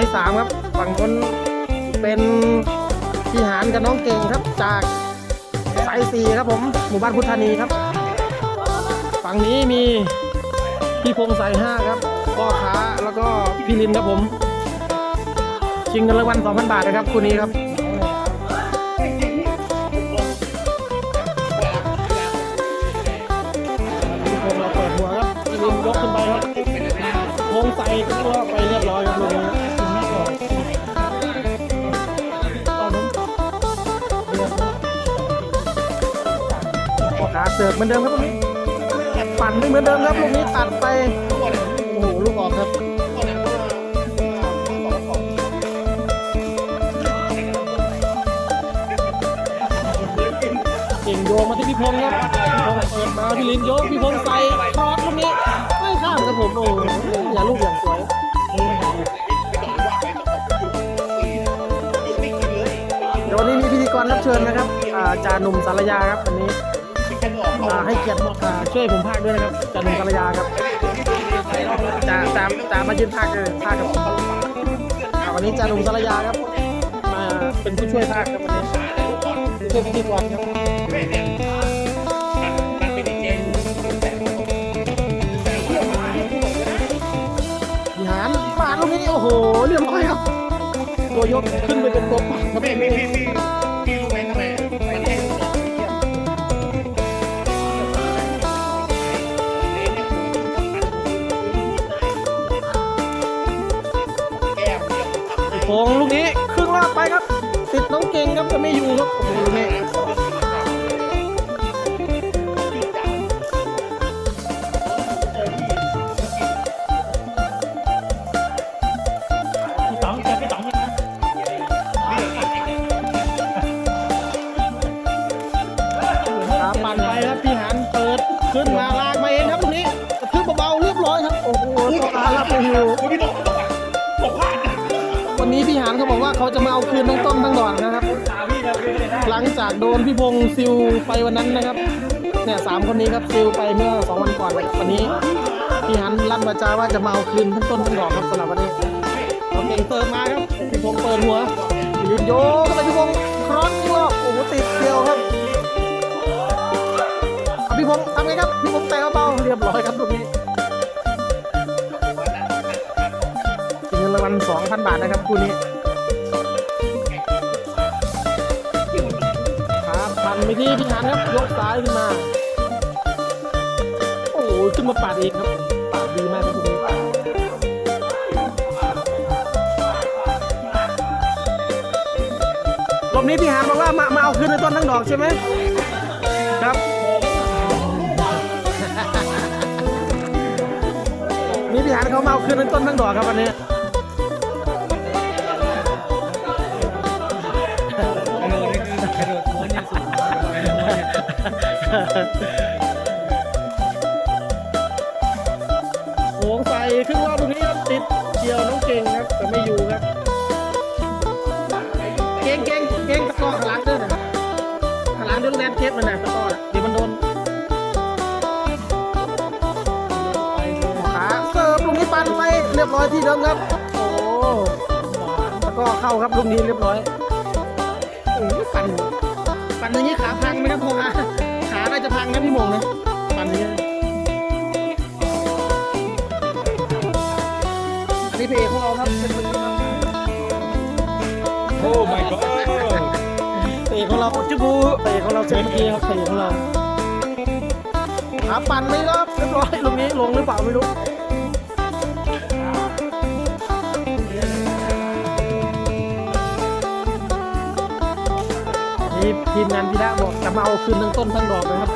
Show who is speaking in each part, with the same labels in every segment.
Speaker 1: อให้สามครับ ฝั่งคนเป็นพี่หานกับน้องเก่งครับ จากสายสี่ครับผม หมู่บ้านพุทธานีครับ ฝั่งนี้มีพี่พงสายห้าครับพ่อค้าแล้วก็พี่ลินครับผมชิงเงินรางวัล2,000 บาทนะครับคู่นี้ครับพี่พงษ์เราเปิดหัวครับพี่ลินยกขึ้นไปครับวงใส่ก็รอบไป สิร์ฟเหมือนเดิมครับลูกนี้ปั่นไม่เหมือนเดิมครับลูกนี้ตัดไปโอ้โหลูกออกครับเก่งโยงมาที่พี่พงษ์ครับพี่พงษ์เปิดมาพี่ลินโยกพี่พงษ์ใส่ช็อตลูกนี้ไม่ข้ามครับผมโอ้โหอย่าลูกอย่างสวยเดี๋ยววันนี้มีพิธีกรรับเชิญนะครับอ่าจาหนุ่มสารยาครับวันนี้ อ่าให้เกียรติอ่าช่วยผมพากย์ด้วยนะครับจาหนุ่มสารยาครับจะจะจะมายืนพากย์เลยพากย์กับผมอ่าวันนี้จาหนุ่มสารยาครับ มาเป็นผู้ช่วยพากย์ครับวันนี้ผู้ช่วยพิธีกรครับวิหารปาดลูกนี้โอ้โหเรียบร้อยครับ ตัวยกขึ้นไปเป็นตัวปัดครับ
Speaker 2: ง
Speaker 1: ลูกนี้ครึ่งรอบไปครับ ติดน้องเก่งครับจะไม่อยู่ครับโอ้โหลูกนี้ ซิลไปวันนั้นนะครับเนี่ยสามคนนี้ครับซิลไปเมื่อสองวันก่อนนะครับวันนี้พี่หันลั่นวาจาว่าจะมาเอาคืนทั้งต้นทั้งดอกครับสำหรับวันนี้เราเก่งเติมมาครับพี่พงศ์เปิดหัวยืนโยกไปพี่พงศ์ครอสรอบโอ้โหติดเดียวครับพี่พงศ์ทำไงครับพี่พงศ์แต่เบาเรียบร้อยครับตรงนี้เงินรางวัล2,000บาทนะครับคู่นี้ ไปที่พี่หานครับยกซ้ายขึ้นมา โอ้โหขึ้นมาปาดเองครับปาดดีมากครับตรงนี้รอบนี้พี่หานบอกว่ามามาเอาคืนในต้นทั้งดอกใช่ไหมครับ นี่พี่หานเขามาเอาคืนในต้นทั้งดอกครับวันนี้ โหงใส่ครึ่งรอบตรงนี้ครับติดเกี่ยวน้องเก่งครับ แต่ไม่อยู่ครับ เก่งเก่งเก่งตะกร้อขลังด้อนะขลังดี๋ยวแลนเทปมันนะตะกร้อน่ะเดี๋ยวมันโดนขาเสิร์ฟลูกนี้ปันไปเรียบร้อยที่เดิมครับ โอ้ตะกร้อเข้าครับลูกนี้เรียบร้อยปั่นปั่นอย่างนี้ขาพังไหมครับพงษ์ขาน่าจะ พังนะพี่หมงนะปั่นอย่างนี้อันนี้เพลงของเราครับเป็นเพลงของเรา
Speaker 3: โอ้ my god
Speaker 1: เพลงของเราจุบูเพลงของเราเซนเมื่อกี้ครับเพลงของเราขาปั่นไหมครับเรียบร้อยลงนี้ลงหรือเปล่าไม่รู้ ทีมงานพีระบอกจะมาเอาคืนทั้งต้นทั้งดอกนะครับ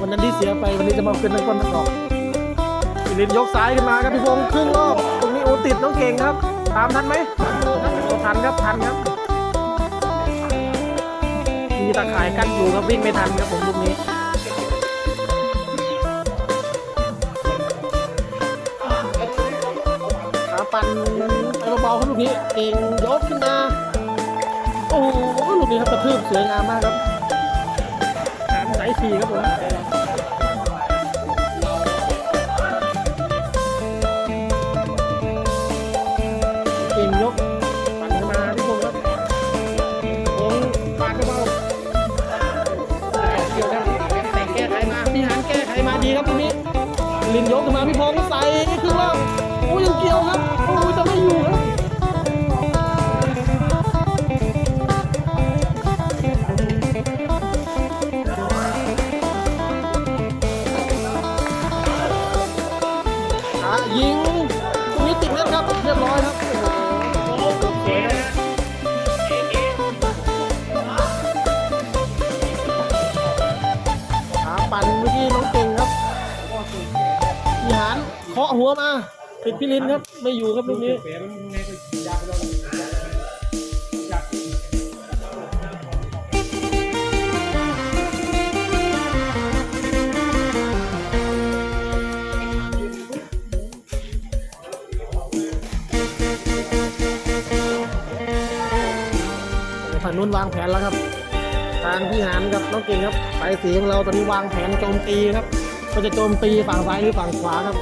Speaker 1: วันนั้นที่เสียไปวันนี้จะมาเอาคืนทั้งต้นทั้งดอกพี่ลินยกซ้ายขึ้นมาครับพี่พงษ์ครึ่งรอบตรงนี้โอติดน้องเก่งครับ ตามทันไหมทันครับทันครับมีตาข่ายกั้นอยู่ครับวิ่งไม่ทันครับผมลูกนี้ขาปั่นไปเบาๆครับลูกนี้เก่งยกขึ้นมาโอ้โห นี้ครับกระทืบสวยงามมากครับสายสี่ครับผม พี่ลินครับ ไม่อยู่ครับลูกนี้ฝั่งนู้นวางแผนแล้วครับ ทางพี่หานกับน้องเก่งครับไปสีของเราตอนนี้วางแผนโจมตีครับ ก็จะโจมตีฝั่งซ้ายหรือฝั่งขวาครับ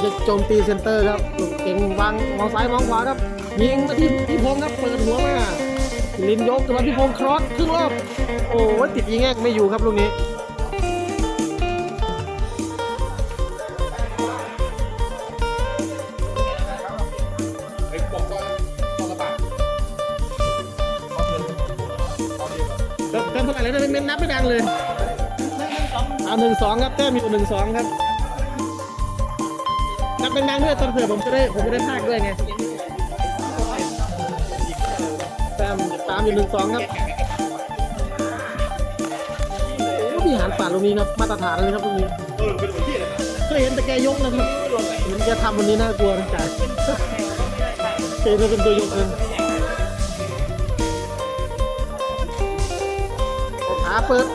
Speaker 1: เดี๋ยวจะโจมตีเซนเตอร์ครับลูกเก่งวางมองซ้ายมองขวาครับ ยิงมาที่พี่พงษ์ครับ เปิดหัวมาลินยกขึ้นมาพี่พงษ์ครอสครึ่งรอบ โอ้ยติดยิงแง่ไม่อยู่ครับลูกนี้
Speaker 2: ไอ้ปกก็ต้องกระบะ
Speaker 1: เติมเท่าไหร่แล้วเนี่ยเม้นนับไม่ดังเลยเอาหนึ่งสองครับแต้มอยู่หนึ่งสองครับ นับดังๆด้วยตอนเผื่อผมจะได้ผมจะได้พากด้วยไงแต้มตามอยู่หนึ่งสองครับโอ้พี่หานป่าดตรงนี้ครับมาตรฐานเลยครับตรงนี้
Speaker 2: เออเป็นที่อะไร
Speaker 1: เคยเห็นแต่แกยกนะครับเห็นแกทำวันนี้น่ากลัวนะจ่ายเคยเป็นตัวยกเองขาเปิด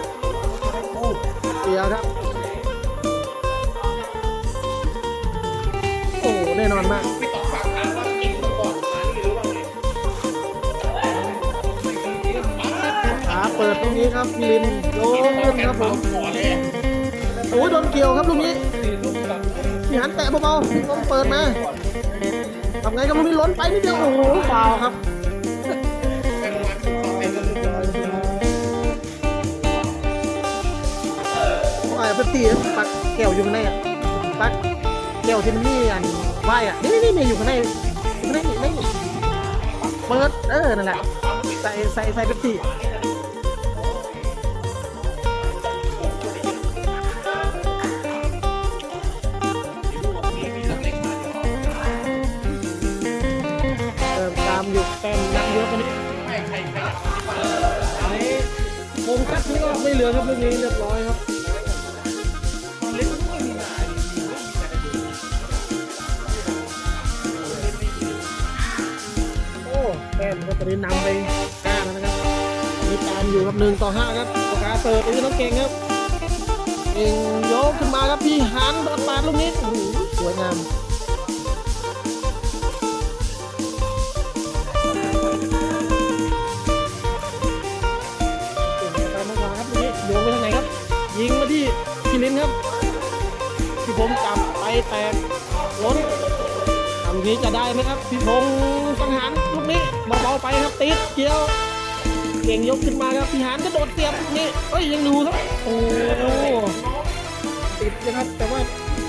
Speaker 1: เดียวครับ
Speaker 2: เปิ
Speaker 1: ดตรงนี้ครับลินโยนครับผมโอ้ยโดนเกี่ยวครับลูกนี้พี่หันแตะเบาๆต้องเปิดมาทำไงกับลูกนี้ล้นไปนิดเดียวโอ้โหฟาวครับ
Speaker 2: เป็นวันสุดท้ายเป็น
Speaker 1: ไอ้เป็นตีปักแก้วอยู่ข้างในอะปักแก้วที่มันนี่อันไหวอะนี่นี่นี่อยู่ข้างในอยู่ข้างในนี่นี่เปิดเออนั่นแหละใส่ใส่ใส่เป็นตี นี่ก็
Speaker 2: ไม่
Speaker 1: เหลือครับเรื่องนี้เรียบร้อยครับโอ้แต้มก็ตอนนี้นำไปห้าแล้วนะครับมีตามอยู่ครับหนึ่งต่อห้าครับปากกาเปิดไปที่น้องเก่งครับเก่งยกขึ้นมาครับพี่หันโดนปาดลูกนี้สวยงาม ลิ้นครับ พี่ผมจับไปแตกล้นทำนี้จะได้ไหมครับ พี่พงศ์สังหารลูกนี้เบาไปครับติดเกี่ยว เก่งยกขึ้นมาครับพี่หานก็โดดเสียบลูกนี้เอ้ยยังดูครับโอ้ติดนะครับแต่ว่า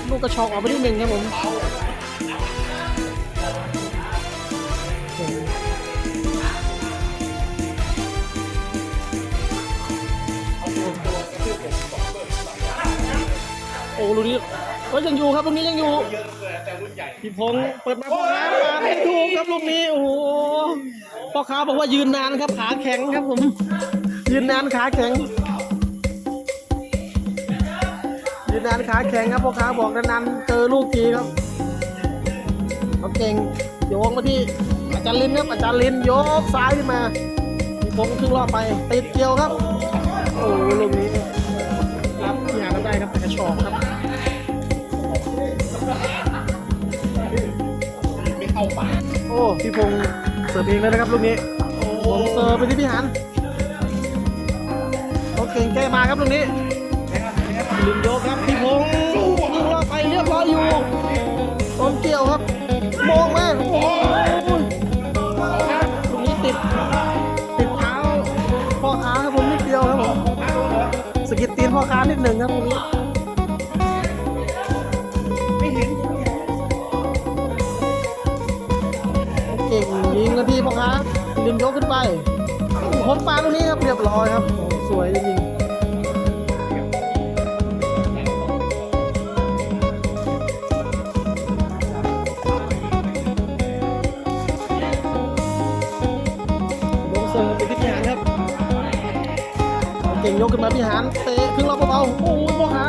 Speaker 1: ลูกกระชอกออกไปนิดหนึ่งครับผม อ้ลูกนี้เอ้ยยังอยู่ครับลูกนี้ยังอยู่พี่พงศ์เปิดมาพ่อค้ามาไม่ถูกครับลูกนี้โอ้โหพ่อค้าบอกว่ายืนนานครับขาแข็งครับผม ยืนนานขาแข็ง ยืนนานขาแข็งครับพ่อค้าบอกนานๆเจอลูกทีครับเขาเก่งโยงมาที่อาจารย์ลินครับอาจารย์ลินยกซ้ายขึ้นมาพี่พงศ์ครึ่งรอบไปติดเกี่ยวครับ โอ้ลูกนี้รับที่หากันได้ครับแต่กระชอกครับ พี่พงศ์เสิร์ฟเองเลยนะครับลูกนี้ผมเสิร์ฟไปที่พี่หันโอเก่งแก้มาครับตรงนี้ลืมโยกครับพี่พงศ์ยิงเราไปเรียบร้อยอยู่ต้นเกี่ยวครับมองมาโอ้โหตรงนี้ติดติดเท้าพ่อค้าครับผมนิดเดียวครับผมสกิดตีนพ่อค้านิดหนึ่งครับตรงนี้ ขึ้นไปผมปาตรงนี้ครับเรียบร้อยครับโอ้สวยจริงๆลงเสิร์ฟไปที่พี่หานครับเก่งยกขึ้นมาพี่หานเตะขึ้นรอบเบาๆโอ้โหพ่อค้า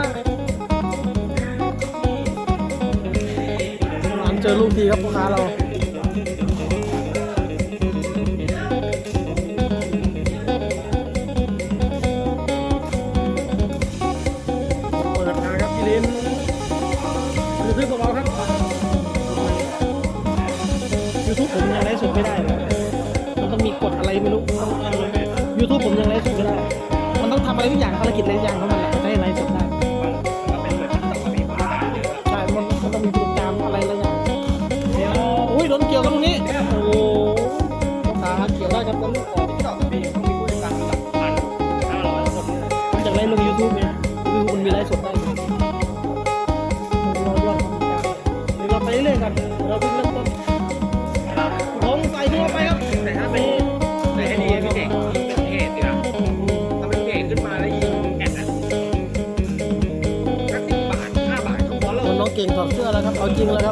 Speaker 1: พี่หานเจอลูกทีครับพ่อค้าเรา ไม่รู้ยูทูบผมยังไลฟ์สดไม่ได้ มันต้องทำอะไรทุกอย่างภารกิจอะไรทุกอย่างของมันแหละจะให้ไลฟ์สดได้ใช่มันมันต้องมีโปรแกรมอะไรอะไรอย่างอุ้ยโดนเกี่ยวกันตรงนี้ โอ้โหตาเกี่ยวได้ครับตอนลูกออกที่ดอกปี
Speaker 2: ต้อ
Speaker 1: ง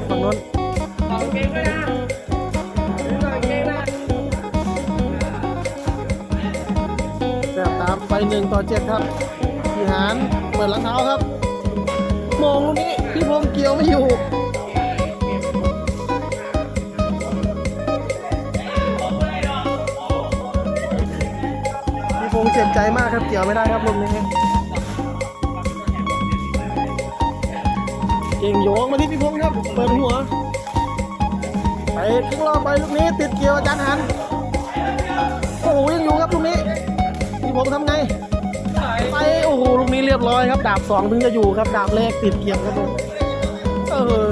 Speaker 1: ครับฝั่งนู้นแสบตามไปหนึ่งต่อเจ็ดครับพี่หานเปิดหลังเท้าครับ มองลูกนี้พี่พงษ์เกี่ยวไม่อยู่พี่พงษ์เจ็บใจมากครับเกี่ยวไม่ได้ครับลูกนี้ ก่งโยงมาที่พี่พงษ์ครับ เปิดหัว ไปครึ่งรอบไปลูกนี้ ติดเกี่ยวอาจารย์หัน โอ้โหยังอยู่ครับลูกนี้ พี่พงษ์ทำไง ไป โอ้โห ลูกนี้เรียบร้อยครับ ดาบสองถึงจะอยู่ครับ ดาบแรกติดเกี่ยวครับผมเออ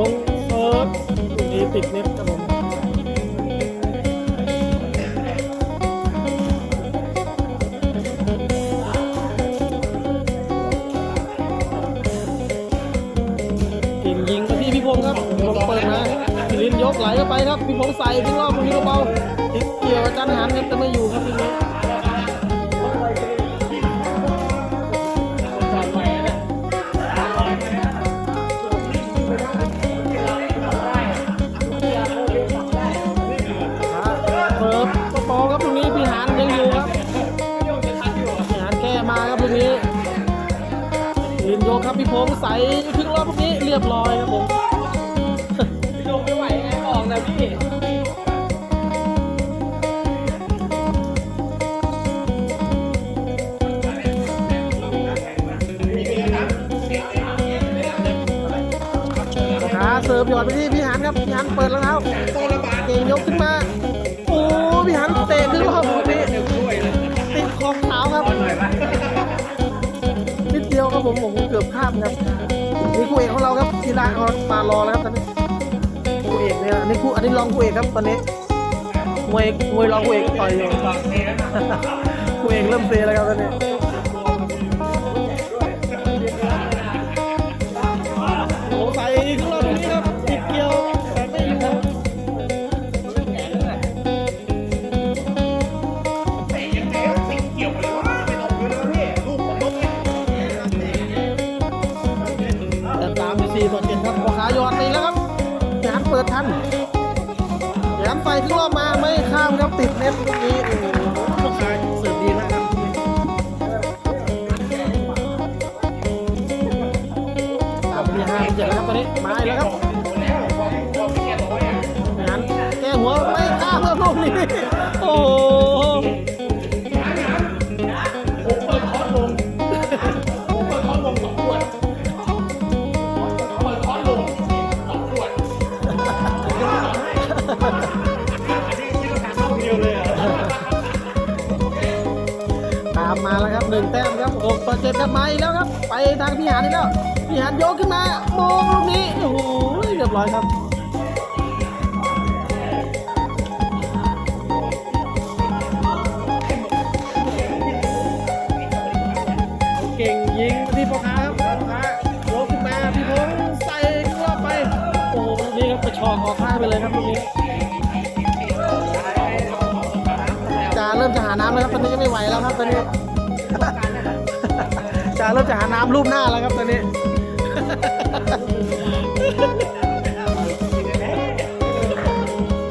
Speaker 2: ล
Speaker 1: งเปิดลูกนี้ติดเน็ตครับผมเก่งยิงไปที่พี่พงศ์ครับพี่พงเปิดมาพี่ลินยกไหลเข้าไปครับ พี่พงศ์ใส่ทิ้งรอบตรงนี้เบาๆติดเกี่ยวอาจารย์หันครับแต่ไม่อยู่ครับทีนี้ พี่พงษ์ใส่ครึ่งรอบเมื่อกี้เรียบร้อยครับผม
Speaker 2: พี่โยงไม่ไหวไงออกนะพี่
Speaker 1: ขาเสิร์ฟหยอดไปที่พี่หันครับพี่หันเปิดแล้วครับเก่งยกขึ้นมาโอ้พี่หันเตะครึ่งรอบเมื่อกี้ติ ครับผมผมเกือบข้ามครับนี่คู่เอกของเราครับศิลาเขามารอแล้วครับตอนนี้คู่เอกเนี่ยอันนี้คู่อันนี้รองคู่เอกครับตอนนี้มวยมวยรองคู่เอกต่อยอยู่คู่เอกเริ่มเซแล้วครับตอนนี้ามครับติดเน็ตตรงนี้โอ้โหพอขาเสิร์ฟดีมากครับครับมีห้าเจ็ดแล้วครับตอนนี้มาอีกแล้วครับงานแก้หัวไม่กล้ามครับลูกนี้โอ้โห แล้วครับหนึ่งแต้มครับหกต่อเจ็ดครับมาอีกแล้วครับ ไปทางพี่หานอีกแล้วพี่หานโยกขึ้นมาโมงลูกนี้โอ้โหเรียบร้อยครับเก่งยิงที่พ่อค้าครับพ่อค้าโยกขึ้นมาพี่พงษ์ใส่รอบไปโอ้โหลูกนี้ครับกระชอกออกข้างไปเลยครับลูกนี้จะเริ่มจะหาน้ำแล้วครับตอนนี้ไม่ไหวแล้วครับตอนนี้ จะเริ่มจะหาน้ำรูปหน้าแล้วครับตอนนี้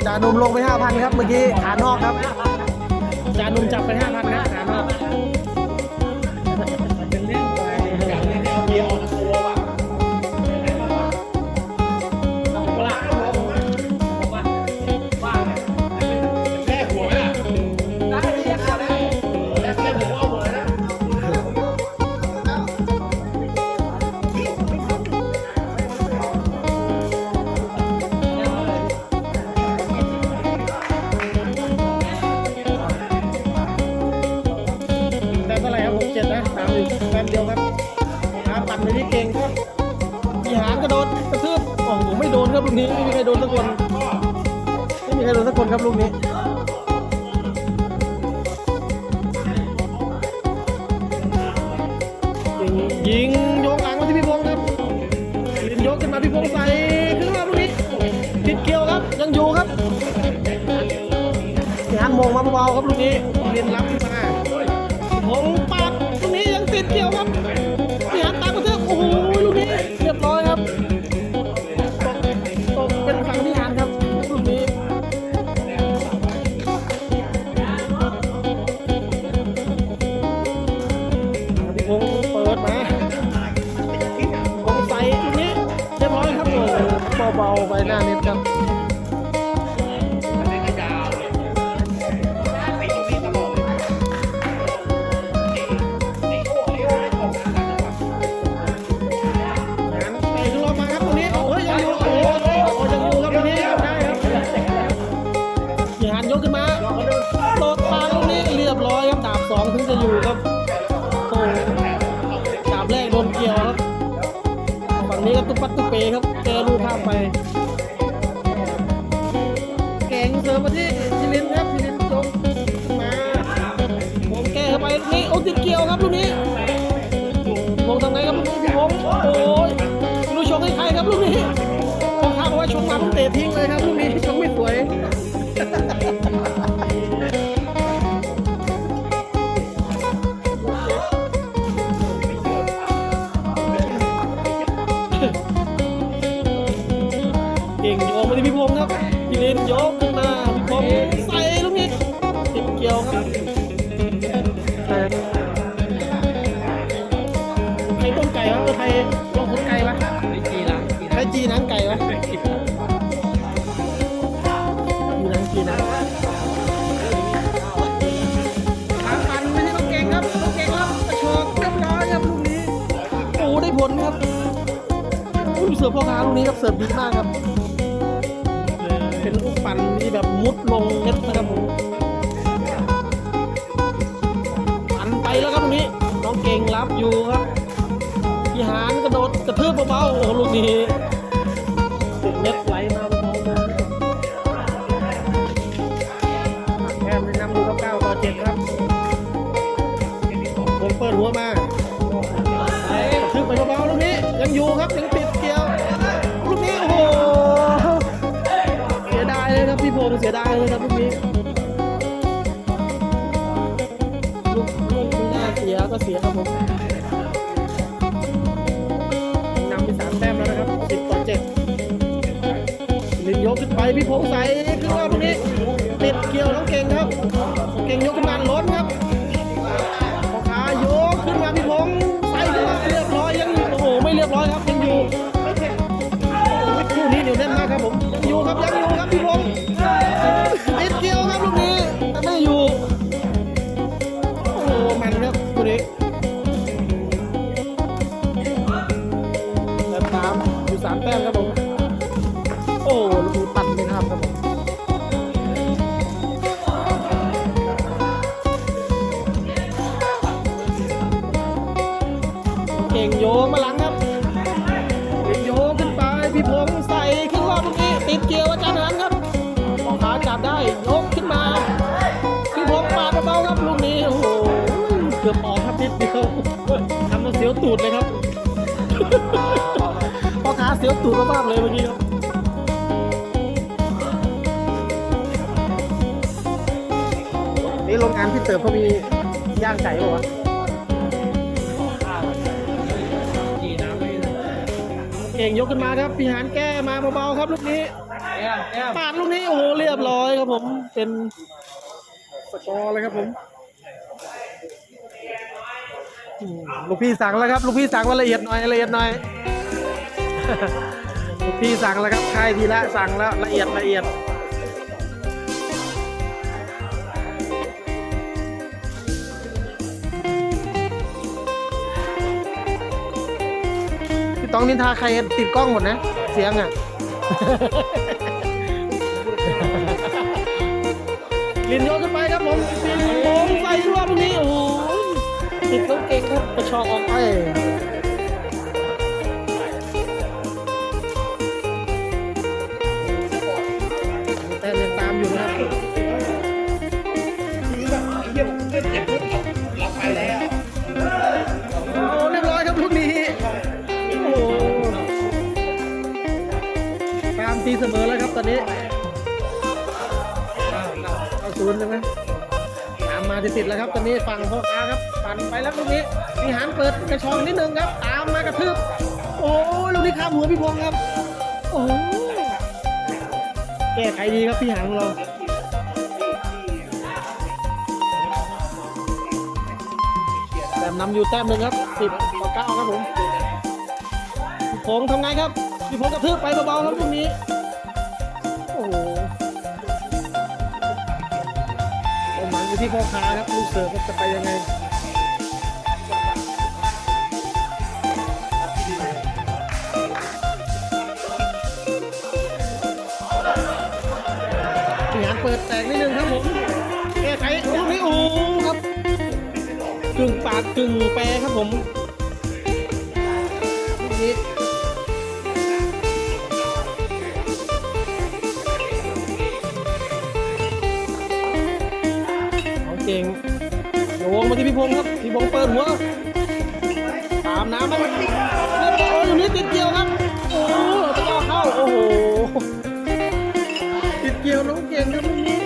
Speaker 1: จานุ่มลงไปห้าพันครับ เมื่อกี้ขานอกครับ จานุ่มจับไปห้าพันครับขานอก
Speaker 3: นึ่
Speaker 1: งเดียวครับหาปั่นไปที่เก่งครับพี่หานกระโดดกระทืบโอ้โหไม่โดนครับลูกนี้ไม่มีใครโดนสักคนไม่มีใครโดนสักคนครับลูกนี้ยิงโยกหลังมาที่พี่พงษ์ครับยิงโยกขึ้นมาพี่พงษ์ใส่ขึ้นมาลูกนี้ติดเกี่ยวครับยังอยู่ครับยานมองมาเบาๆครับลูกนี้เรียนรับ นโยกขึ้นมาพี่พงษ์ใส่ลูกนี้ติดเกี่ยวครับใครต้มไก่วะใครลงทุนไก่วะ
Speaker 3: ไอจีหลัง
Speaker 1: ใครจีนังไก่วะจีนังจีนังทางปันไม่ใช่ต้องเก่งครับต้องเก่งครับกระชอกเรียบร้อยครับลูกนี้โอ้ได้ผลครับอุ้ยเสิร์ฟพ่อค้าลูกนี้ครับเสิร์ฟดีมากครับ มุดลงเน็ตนะครับผมปั่นไปแล้วครับตรงนี้น้องเก่งรับอยู่ครับพี่หานกระโดดกระทืบเบาๆโอ้ลูกนี้เน็ตไหลมาเบาๆแค่ไม่นำดูเก้าต่อเจ็ดครับผมเปิดหัวมากระทืบไปเบาๆลูกนี้ยังอยู่ครับยัง เสียดายเลยครับลูกนี้ลูกลูกไม่น่าเสียก็เสียครับผมนำไปสามแต้มแล้วนะครับสิบต่อเจ็ดลินยกขึ้นไปพี่พงษ์ใสขึ้นมาตรงนี้ติดเกี่ยวน้องเก่งครับ ตูดเลยครับพอขาเสียวตูดมากๆเลยเมื่อกี้ครับนี่โรงงานพี่เติบเขามีย่างไก่ป่าวะ
Speaker 3: จีน้ำไม่ได้
Speaker 1: เก่งยกขึ้นมาครับพี่หานแก้มาเบาๆครับลูกนี้
Speaker 3: แก้มแก้ม
Speaker 1: ปาดลูกนี้โอ้โหเรียบร้อยครับผมเป็นสกอร์เลยครับผมอืม ลูกพี่สั่งแล้วครับ ลูกพี่สั่งว่าละเอียดหน่อยละเอียดหน่อย ลูกพี่สั่งแล้วครับค่ายทีละสั่งแล้วละเอียดละเอียดพี่ต้องนินทาใครติดกล้องหมดนะ เสียงอะลินโยนขึ้นไปครับผมโอ้ใส่รอบนี้โอ้ ติดต้องเก่งครับกระชอกออกไปแต่ยังตามอยู่นะครับ
Speaker 2: บไอเยี่ยมขึ้นอย่างนี้เรับไปแล้ว
Speaker 1: โอ้เรียบร้อยครับลูกนี้โอ้ตามตีเสมอแล้วครับตอนนี้เอาศูนย์ใช่ไหมาติดๆแล้วครับตอนนี้ฝั่งพ่อค้าครับปั่นไปแล้วลูกนี้มีหานเปิดกระชองนิดนึงครับ ตามมากระทืบโอ้ยลูกนี้ข้ามหัวพี่พงษ์ครับ โอ้แก้ไขดีครับพี่หานของเราแต้มนำอยู่แต้มหนึ่งครับสิบต่อเก้าครับผมพี่พงษ์ทำไงครับพี่พงษ์กระทืบไปเบาๆครับตรงนี้ อยู่ที่พ่อค้าครับลูกเสิร์ฟจะไปยังไงงานเปิดแตกนิดนึงครับผมแก้ไขลูกนี้โอ้โหครับกึ่งปากกึ่งแปรครับผม เก่งโยงมาที่พี่พงษ์ครับพี่พงษ์เปิดหัวตามน้ำมันเรียบร้อยอยู่นี้ติดเกี่ยวครับโอ้โหตะก้อเข้าโอ้โหติดเกี่ยวน้องเก่งครับลูกนี้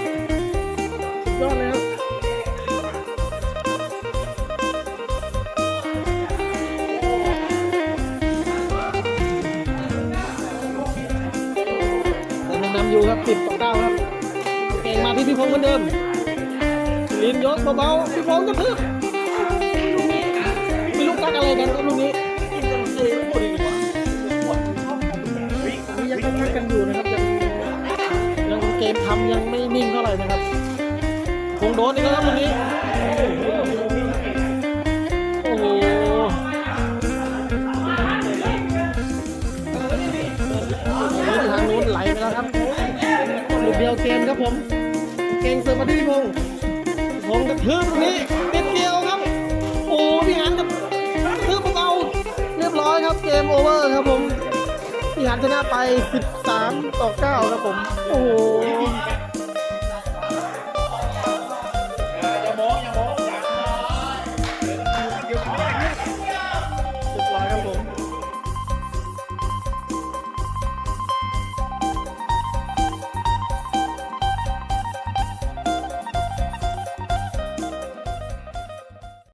Speaker 1: สุดยอดเลยครับยังนำอยู่ครับสิบต่อเก้าครับ เก่งมาที่พี่พงษ์เหมือนเดิม เบาๆพี่พงษ์จะพึ่งลูกนี้มีลูกตักอะไรกันครับลูกนี้นี่ยังต้องทักกันอยู่นะครับยังยังเกมทำยังไม่นิ่งเท่าไหร่นะครับคงโดนอีกแล้วครับลูกนี้โอ้โหทางนู้นไหลไปแล้วครับลูกเดียวเกมครับผม เก่งเสิร์ฟมาที่พงษ์ งกระทืบตรงนี้ติดเดียวครับ โอ้พี่หันกับกระทืบเบาเรียบร้อยครับเกมโอเวอร์ครับผมพี่หันชนะไป 13 ต่อ 9 ครับผม โอ้โห